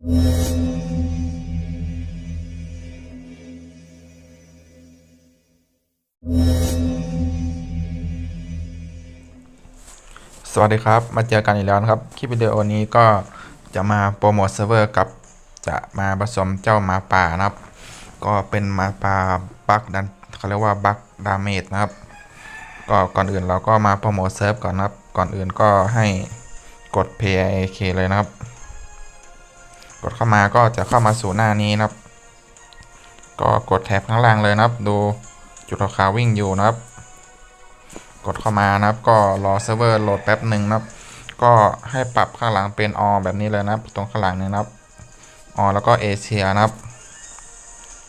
สวัสดีครับ มาเจอกันอีกแล้วนะครับ คลิปวิดีโอนี้ก็จะมาโปรโมทเซิร์ฟเวอร์กับจะมาผสมเจ้าหมาป่านะครับ ก็เป็นหมาป่าบักดันเขาเรียกว่าบักดาเมจนะครับ ก็ก่อนอื่นเราก็มาโปรโมทเซิร์ฟก่อนนะครับ ก่อนอื่นก็ให้กด PIK เลยนะครับ กดเข้ามาก็จะเข้ามาสู่หน้านี้นะครับ ก็กดแท็บข้างล่างเลยนะครับ ดูจุดขาวๆวิ่งอยู่นะครับ กดเข้ามานะครับ ก็รอเซิร์ฟเวอร์โหลดแป๊บหนึ่งนะครับ ก็ให้ปรับข้างหลังเป็นอแบบนี้เลยนะครับ ตรงข้างหลังนี้นะครับอแล้วก็เอเชียนะครับ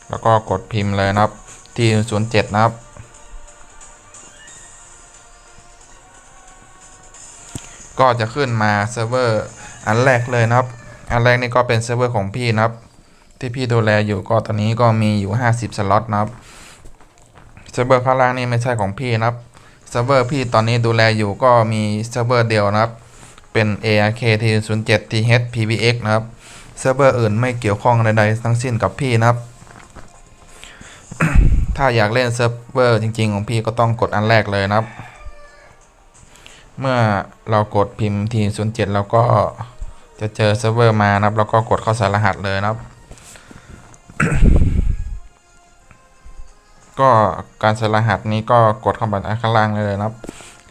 แล้วก็กดพิมพ์เลยนะครับที่07นะครับก็จะขึ้นมาเซิร์ฟเวอร์อันแรกเลยนะครับ อันแรกนี่ก็เป็นเซิร์ฟเวอร์ของพี่นะครับ ที่พี่ดูแลอยู่ก็ตอนนี้ก็มีอยู่ 50 สล็อตนะครับเซิร์ฟเวอร์ข้างล่างนี่ไม่ใช่ของพี่นะครับเซิร์ฟเวอร์พี่ตอนนี้ดูแลอยู่ก็มีเซิร์ฟเวอร์เดียวนะครับ เป็น ARK T07 TH PBX นะครับเซิร์ฟเวอร์อื่นไม่เกี่ยวข้องใดๆทั้งสิ้นกับพี่นะครับ ถ้าอยากเล่นเซิร์ฟเวอร์จริงๆ ของพี่ก็ต้องกดอันแรกเลยนะครับ เมื่อเรากดพิมพ์ T07 แล้วก็ จะเจอเซิร์ฟเวอร์มานะครับ แล้วก็กดเข้าใส่รหัสเลยนะครับ ก็การใส่รหัสนี้ก็กดเข้าไปข้างล่างเลยนะครับ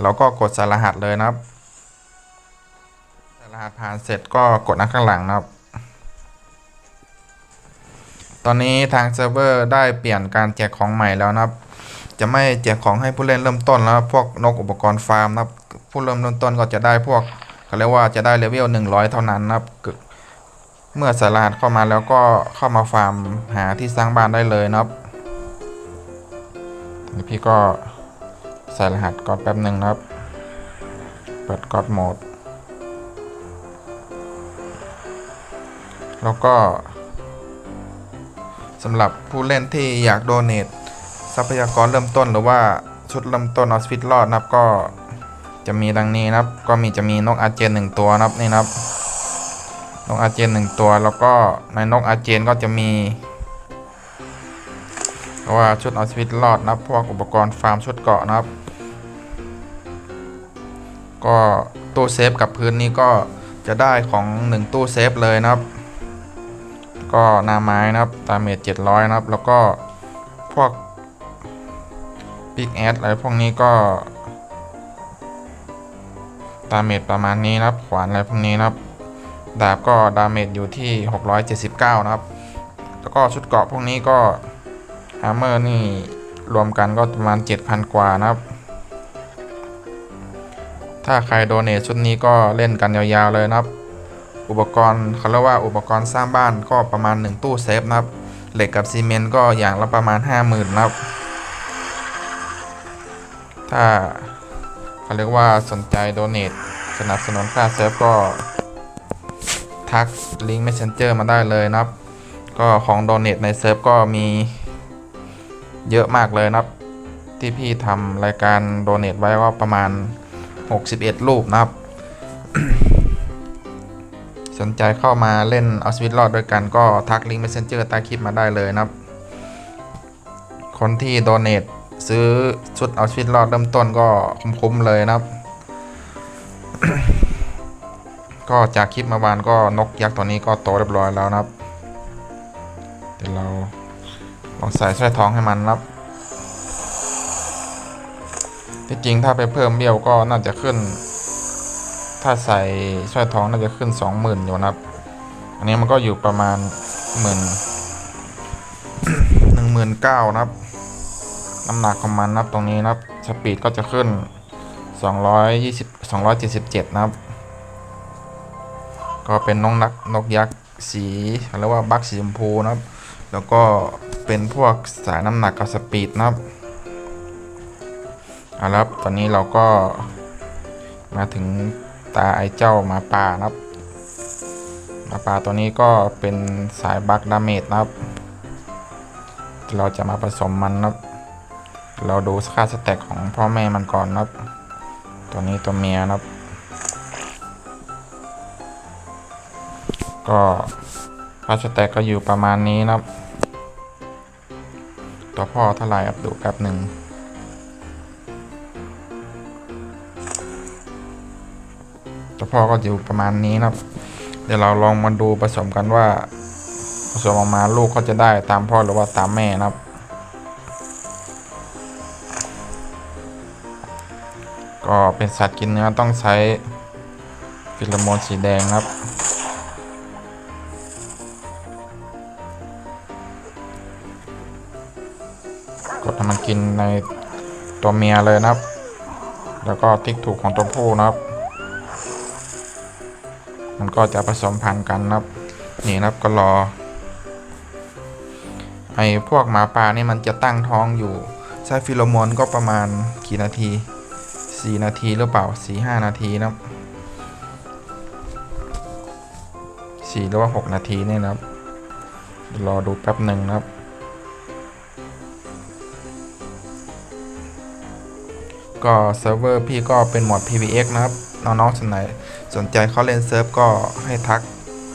เราก็กดใส่รหัสเลยนะครับใส่รหัสผ่านเสร็จก็กดอันข้างหลังนะครับ ตอนนี้ทางเซิร์ฟเวอร์ได้เปลี่ยนการแจกของใหม่แล้วนะครับ จะไม่แจกของให้ผู้เล่นเริ่มต้นแล้วพวกนกอุปกรณ์ฟาร์มนะครับผู้เริ่มเริ่มต้นก็จะได้พวก เขาเรียกว่าจะได้เลเวล100 เท่านั้นนะครับ เมื่อส่รหัสเข้ามาแล้วก็เข้ามาฟาร์มหาที่สร้างบ้านได้เลยนะครับทีพี่ก็ใส่รหัสก่อนแป๊บหนึ่งนะครับ เปิดกอดโหมด แล้วก็สำหรับผู้เล่นที่อยากโดเนททรัพยากรเริ่มต้นหรือว่าชุดเริ่มต้นออสฟิตรอดนะครับก็ จะมีดังนี้นะครับ ก็มีจะมีนกอาเจนหนึ่งตัวนะครับนี่นะครับ นกอาเจนหนึ่งตัว แล้วก็ในนกอาเจนก็จะมีว่าชุดเอาชีวิตรอดนะพวกอุปกรณ์ฟาร์มชุดเกาะนะครับ ก็ตู้เซฟกับพื้นนี้ก็จะได้ของ 1 ตู้เซฟเลยนะครับ ก็นาไม้นะครับตาเมจ700นะครับ แล้วก็พวกปิกแอดอะไรพวกนี้ก็ ดาเมจประมาณนี้นะครับ ขวานอะไรพวกนี้นะครับ ดาบก็ดาเมจอยู่ที่ 679 นะครับ แล้วก็ชุดเกราะพวกนี้ก็ฮาร์เมอร์นี่รวมกันก็ประมาณ 7,000 กว่านะครับ ถ้าใครโดเนทชุดนี้ก็เล่นกันยาวๆเลยนะครับ อุปกรณ์เขาเรียกว่าอุปกรณ์สร้างบ้านก็ประมาณ 1 ตู้เซฟนะครับ เหล็กกับซีเมนต์ก็อย่างละประมาณ 50,000 นะครับ ถ้า เขาเรียกว่าสนใจโดเนทสนับสนุนค่าเซฟก็ทักลิงก์ Messenger มาได้เลยนะครับ ก็ของโดเนทในเซิร์ฟก็มีเยอะมากเลยนะครับ ที่พี่ทำรายการโดเนทไว้ว่าประมาณ 61 รูปนะครับ สนใจเข้ามาเล่นเอาชีวิตรอดด้วยกันก็ทักลิงก์ Messenger ใต้คลิปมาได้เลยนะครับ คนที่โดเนท ซื้อชุดเอาชีวิตรอดเริ่มต้นก็คุ้มๆเลยนะครับ ก็จากคลิปเมื่อวานก็นกยักษ์ตัวนี้ก็โตเรียบร้อยแล้วนะครับเดี๋ยวเราลองใส่สร้อยทองให้มันนะครับที่จริงถ้าไปเพิ่มเบี้ยวก็น่าจะขึ้น ถ้าใส่สร้อยทองน่าจะขึ้นสองหมื่นอยู่นะครับ อันนี้มันก็อยู่ประมาณหมื่นหนึ่งหมื่นเก้านะครับ น้ำหนักของมันนะครับตรงนี้นะครับสปีดก็จะขึ้นสองร้อยยี่สิบสองร้อยเจ็ดสิบเจ็ดนะครับ ก็เป็นนกนักนกยักษ์สีเรียกว่าบักสีชมพูนะครับ แล้วก็เป็นพวกสายน้ำหนักกับสปีดนะครับเอาละครับตอนนี้เราก็มาถึงตาไอเจ้าหมาป่านะครับหมาป่าตัวนี้ก็เป็นสายบักดาเมจนะครับ เราจะมาผสมมันนะครับ เราดูค่าสแต็กของพ่อแม่มันก่อนนะครับ ตัวนี้ตัวเมียนะครับ ก็ค่าสแต็กก็อยู่ประมาณนี้นะครับ ตัวพ่อเท่าไหร่ครับดูแป๊บหนึ่งตัวพ่อก็อยู่ประมาณนี้นะครับ เดี๋ยวเราลองมาดูผสมกันว่าผสมออกมาลูกเขาจะได้ตามพ่อหรือว่าตามแม่นะครับ ก็เป็นสัตว์กินเนื้อต้องใช้ฟิโลโมนสีแดงครับ กดให้มันกินในตัวเมียเลยนะครับ แล้วก็ติ๊กถูกของตัวผู้นะครับ มันก็จะผสมพันธุ์กันนะครับ นี่นะครับก็รอ ไอ้พวกหมาป่านี่มันจะตั้งท้องอยู่ ใช้ฟิโลโมนก็ประมาณกี่นาที 4นาทีหรือเปล่า4 5นาทีนะครับ4หรือว่า6นาทีเนี่ยนะครับรอดูแป๊บหนึ่งนะครับ ก็เซิร์ฟเวอร์พี่ก็เป็นโหมด PVX นะครับ น้องๆสนไหนสนใจเข้าเล่นเซิร์ฟก็ให้ทัก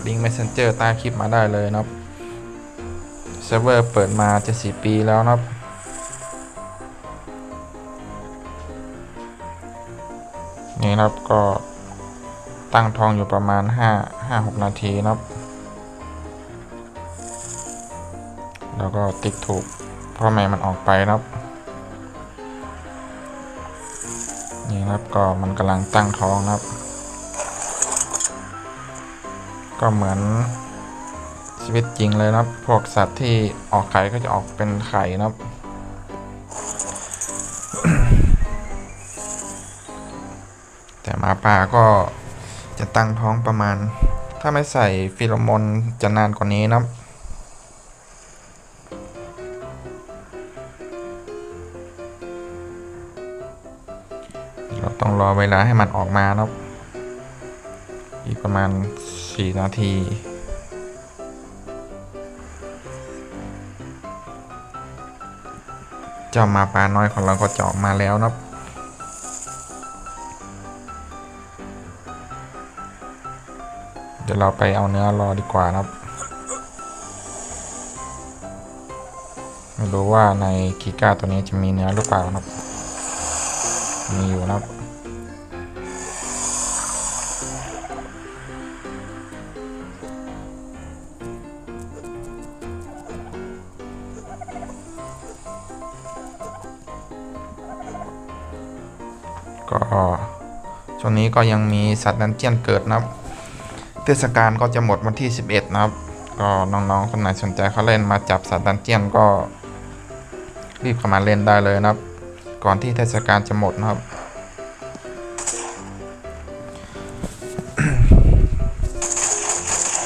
ลิงก์ Messenger ใต้คลิปมาได้เลยนะครับ เซิร์ฟเวอร์เปิดมาจะ4ปีแล้วนะครับ นะครับก็ตั้งท้องอยู่ประมาณ 5 5 6 นาทีนะครับ แล้วก็ติ๊กถูกเพ่อแม่มันออกไปนะครับ นี่นะครับก็มันกำลังตั้งท้องนะครับ ก็เหมือนชีวิตจริงเลยนะครับ พวกสัตว์ที่ออกไข่ก็จะออกเป็นไข่นะครับ แต่หมาป่าก็จะตั้งท้องประมาณ ถ้าไม่ใส่ฟิโลโมนจะนานกว่านี้นะเราต้องรอเวลาให้มันออกมานะอีกประมาณ 4 นาทีเจ้ามาป่าน้อยของเราก็จะออกมาแล้วนะ ดี๋ยวเราไปเอาเนื้อรอดีกว่านะครับ ไม่รู้ว่าในคีก้าตัวนี้จะมีเนื้อหรือเปล่านะครับ มีอยู่นะครับก็ช่วงนี้ก็ยังมีสัตว์ดันเจียนเกิดนะครับ เทศกาลก็จะหมดวันที่ 11 นะครับ ก็น้องๆคนไหนสนใจเขาเล่นมาจับสัตว์ดันเจียนก็รีบเข้ามาเล่นได้เลยนะครับ ก่อนที่เทศกาลจะหมดนะครับ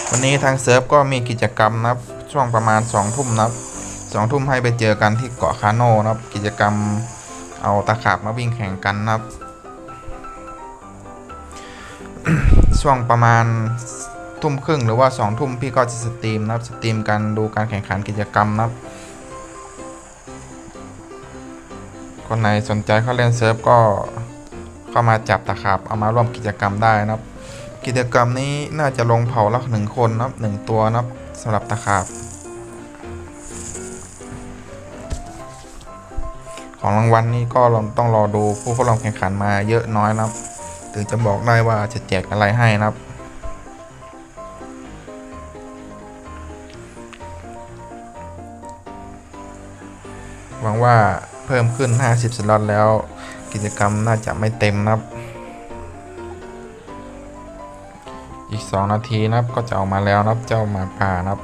วันนี้ทางเซิร์ฟก็มีกิจกรรมนะครับ ช่วงประมาณ 2 ทุ่มนะครับ2ทุ่มให้ไปเจอกันที่เกาะคาโนนะครับ กิจกรรมเอาตะขาบมาวิ่งแข่งกันนะครับ ช่วงประมาณทุ่มครึ่งหรือว่าสองทุ่มพี่ก็จะสตรีมนะครับสตรีมกันดูการแข่งขันกิจกรรมนะครับ คนไหนสนใจเข้าเล่นเซิร์ฟก็เข้ามาจับตะขาบเอามาร่วมกิจกรรมได้นะครับ กิจกรรมนี้น่าจะลงเผาละหนึ่งคนนะครับหนึ่งตัวนะครับสำหรับตะขาบ ของรางวัลนี้ก็เราต้องรอดูผู้เข้าร่วมแข่งขันมาเยอะน้อยนะครับ ถึงจะบอกได้ว่าจะแจกอะไรให้นะครับ หวังว่าเพิ่มขึ้น 50 สล็อตแล้ว กิจกรรมน่าจะไม่เต็มนะครับ อีก 2 นาทีนะครับก็จะออกมาแล้วนะครับเจ้าหมาป่านะครับ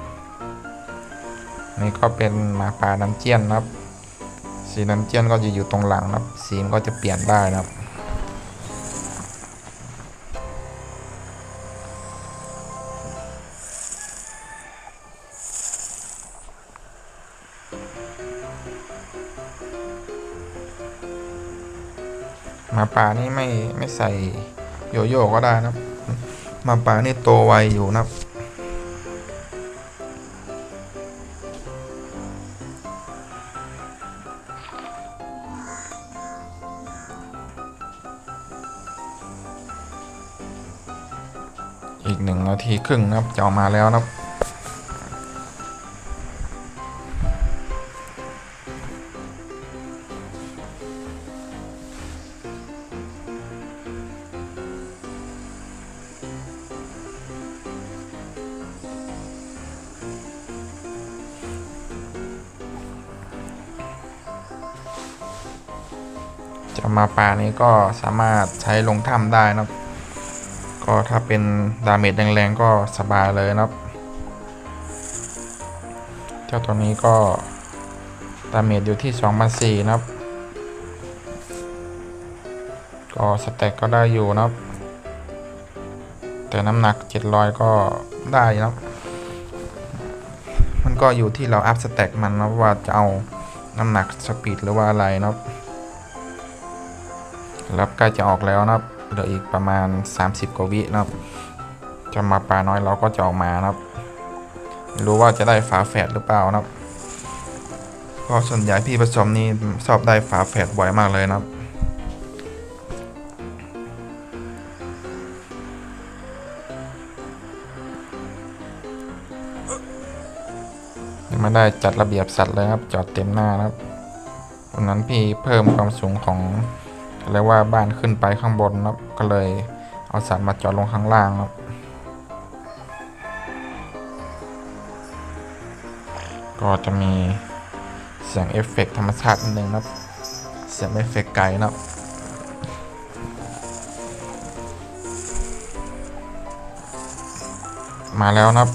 นี่ก็เป็นหมาป่าดันเจียนนะครับสีดันเจียนก็จะอยู่ตรงหลังนะครับ สีมันก็จะเปลี่ยนได้นะครับ หมาป่านี่ไม่ไม่ใส่โยโย่ก็ได้นะครับหมาป่านี่โตไวอยู่นะครับอีกหนึ่งนาทีครึ่งนะครับจะออกมาแล้วนะครับ จะมาป่านี้ก็สามารถใช้ลงถ้ำได้นะครับ ก็ถ้าเป็นดาเมจแรงๆก็สบายเลยนะครับ เจ้าตัวนี้ก็ดาเมจอยู่ที่2,400นะครับ ก็สแต็กก็ได้อยู่นะครับ แต่น้ำหนัก 700 ก็ได้นะครับมันก็อยู่ที่เราอัพสแต็กมันนะว่าจะเอาน้ำหนักสปีดหรือว่าอะไรนะครับ แล้วใกล้จะออกแล้วนะครับเหลืออีกประมาณ 30 กว่าวินะครับ จะมาปลาน้อยเราก็จะออกมานะครับไม่รู้ว่าจะได้ฝาแฝดหรือเปล่านะครับเพราะส่วนใหญ่พี่ผสมนี่ชอบได้ฝาแฝดบ่อยมากเลยนะครับไม่ได้จัดระเบียบสัตว์เลยครับ จอดเต็มหน้านะครับวันนั้นพี่เพิ่มความสูงของ เรียกว่าบ้านขึ้นไปข้างบนนะครับก็เลยเอาสัตว์มาจอดลงข้างล่างนะครับก็จะมีเสียงเอฟเฟกต์ธรรมชาตินิดนึงนะครับ เสียงเอฟเฟกต์ไกลนะครับมาแล้วนะครับ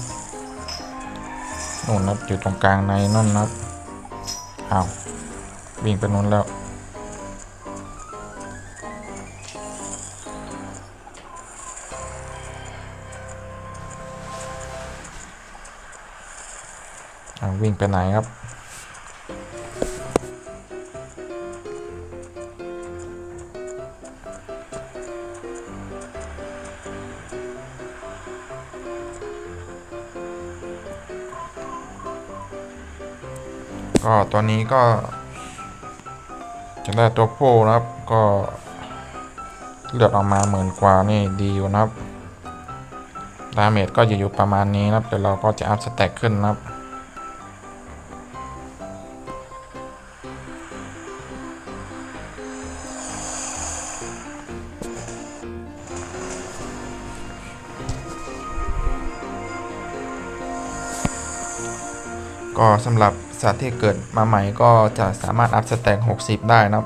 นู่นนะครับอยู่ตรงกลางในนั่นนะครับอ้าววิ่งไปนู้นแล้ว วิ่งไปไหนครับ ก็ตัวนี้ก็ จะได้ตัวผู้นะครับ ก็เลือดออกมาหมื่นกว่านี่ดีอยู่นะครับดาเมจก็จะอยู่ประมาณนี้นะครับ เดี๋ยวเราก็จะอัพสแต็กขึ้นนะครับ ก็สำหรับสัตว์ที่เกิดมาใหม่ก็จะสามารถอัพสแต็ก60 ได้นะครับ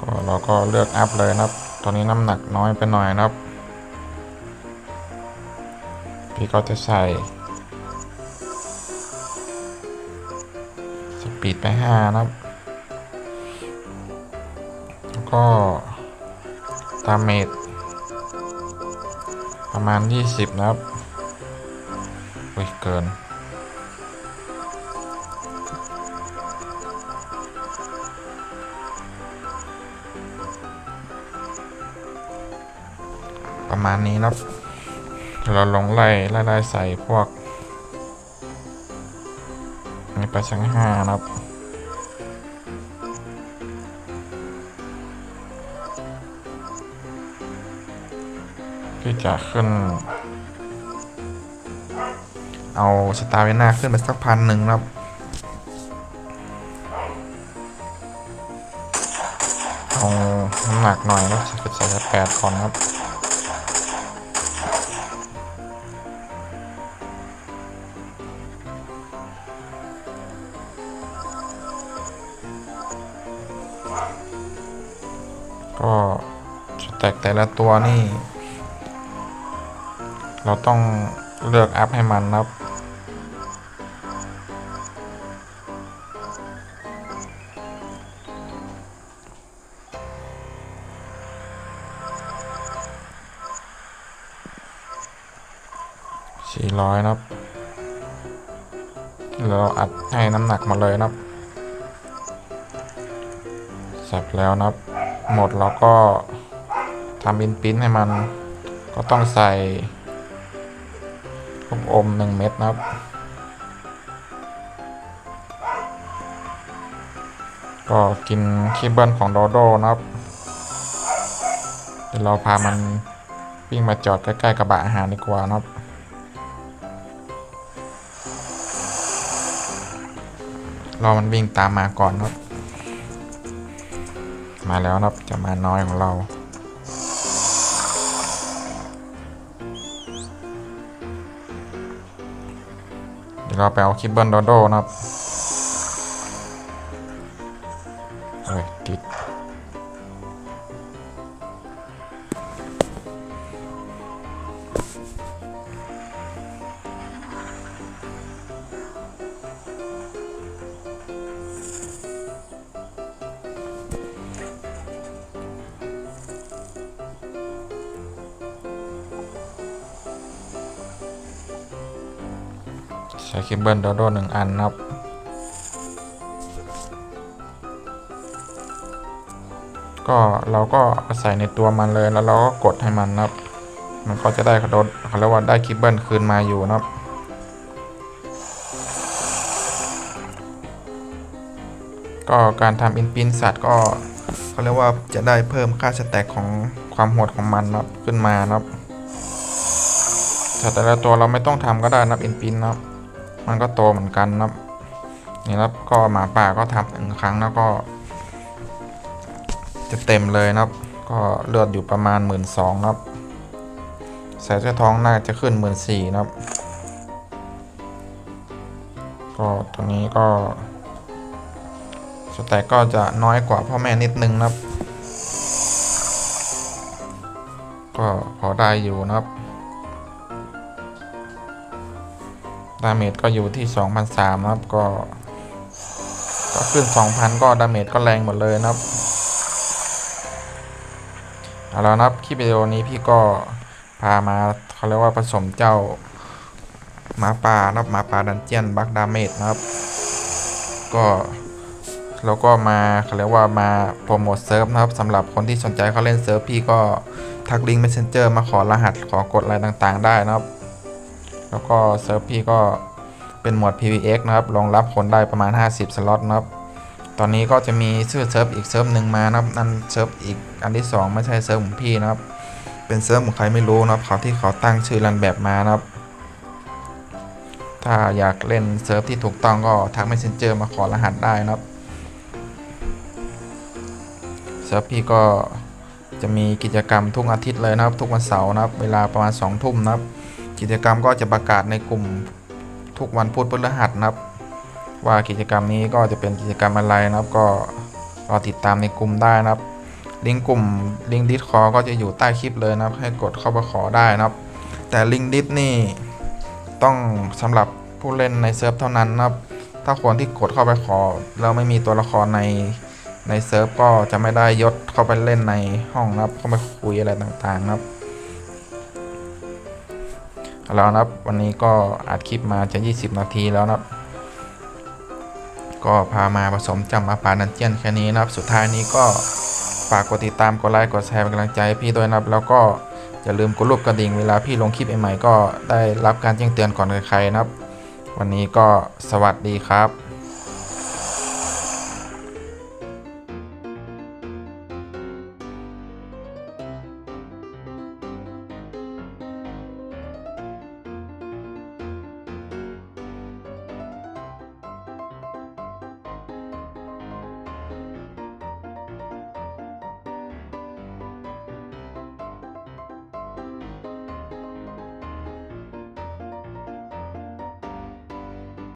ก็เราก็เลือกอัพเลยนะครับ ตอนนี้น้ำหนักน้อยไปหน่อยนะครับพี่ก็จะใส่สปีดไป5นะครับ แล้วก็ตามเมจ ประมาณ 20 นะครับอุ้ยเกิน ประมาณนี้นะครับ เราลงไล่ไล่ไล่ใส่พวกนี่ไปชั้งห้านะครับ ที่จะขึ้น เอาสตาร์เวน่าขึ้นไปสักพันหนึ่งครับเอาน้ำหนักหน่อยนะใส่แปดก่อนครับก็สแต็กแต่ละตัวนี่ เราต้องเลือกอัพให้มันนะครับ สี่ร้อยนะครับ เราอัดให้น้ำหนักมาเลยนะครับเสร็จแล้วนะครับ หมดเราก็ทำอินปิ้นให้มัน ก็ต้องใส่ ลูกอมหนึ่งเม็ดนะครับ ก็กินคีเบิลของโดโดนะครับเดี๋ยวเราพามันวิ่งมาจอดใกล้ๆกระบะอาหารดีกว่านะครับรอมันวิ่งตามมาก่อนนะครับ มาแล้วนะครับจะมาน้อยของเรา เดี๋ยวเราไปเอาคิบเบิลโดโดนะครับ ใช้เคเบิลโดโดหนึ่งอันนะครับก็เราก็ใส่ในตัวมันเลยแล้วเราก็กดให้มันนะครับ มันก็จะได้กระโดดเขาเรียกว่าได้เคเบิลคืนมาอยู่นะครับ ก็การทำอินปินสัตว์ก็เขาเรียกว่าจะได้เพิ่มค่าสแต็กของความโหดของมันนะครับขึ้นมานะครับแต่แต่ละตัวเราไม่ต้องทำก็ได้นะครับอินปินนะครับ มันก็โตเหมือนกันนะครับนี่ครับก็หมาป่าก็ทำหนึ่งครั้งแล้วก็ จะเต็มเลยนะครับ ก็เลือดอยู่ประมาณหมื่นสองครับใส่เสื้อท้องน่าจะขึ้นหมื่นสี่นะครับ ก็ตรงนี้ก็สแต็กก็จะน้อยกว่าพ่อแม่นิดนึงนะครับ ก็พอได้อยู่นะครับ ดาเมจก็อยู่ที่2,003นะครับก็ ก็ขึ้น 2,000 ก็ดาเมจก็แรงหมดเลยนะครับเอาแล้วนะครับคลิปวิดีโอนี้พี่ก็พามาเขาเรียกว่าผสมเจ้าหมาป่านะครับหมาป่าดันเจียนบักดาเมจนะครับ ก็แล้วก็มาเขาเรียกว่ามาโปรโมทเซิร์ฟนะครับสำหรับคนที่สนใจเขาเล่นเซิร์ฟพี่ก็ทักลิงก์ Messenger มาขอรหัสขอกดอะไรต่างๆ ได้นะครับ แล้วก็เซิร์ฟพี่ก็เป็นหมวด PVX นะครับรองรับคนได้ประมาณ 50 สล็อตนะครับ ตอนนี้ก็จะมีชื่อเซิร์ฟอีกเซิร์ฟหนึ่งมานะครับนั่นเซิร์ฟอีกอันที่ 2 ไม่ใช่เซิร์ฟของพี่นะครับ เป็นเซิร์ฟของใครไม่รู้นะครับเขาที่เขาตั้งชื่อรันแบบมานะครับ ถ้าอยากเล่นเซิร์ฟที่ถูกต้องก็ทัก Messenger มาขอรหัสได้นะครับเซิร์ฟพี่ก็จะมีกิจกรรมทุกอาทิตย์เลยนะครับ ทุกวันเสาร์นะครับ เวลาประมาณ2ทุ่มนะครับ กิจกรรมก็จะประกาศในกลุ่มทุกวันพุธพฤหัสนะครับ ว่ากิจกรรมนี้ก็จะเป็นกิจกรรมอะไรนะครับ ก็รอติดตามในกลุ่มได้นะครับ ลิงก์กลุ่มลิงก์ดิสคอก็จะอยู่ใต้คลิปเลยนะครับ ให้กดเข้าไปขอได้นะครับ แต่ลิงก์ดิสนี่ต้องสำหรับผู้เล่นในเซิร์ฟเท่านั้นนะครับ ถ้าคนที่กดเข้าไปขอแล้วไม่มีตัวละครในในเซิร์ฟก็จะไม่ได้ยศเข้าไปเล่นในห้องนะครับเข้าไปคุยอะไรต่างๆนะครับ แล้วนะครับ วันนี้ก็อัดคลิปมาจะ 20 นาทีแล้วนะครับ ก็พามาผสมจำมาปาดันเจียนแค่นี้นะครับ สุดท้ายนี้ก็ฝากกดติดตามกดไลค์กดแชร์เป็นกำลังใจพี่ด้วยนะครับ แล้วก็อย่าลืมกดรูปกระดิ่งเวลาพี่ลงคลิปใหม่ๆก็ได้รับการแจ้งเตือนก่อนใครๆนะครับ วันนี้ก็สวัสดีครับ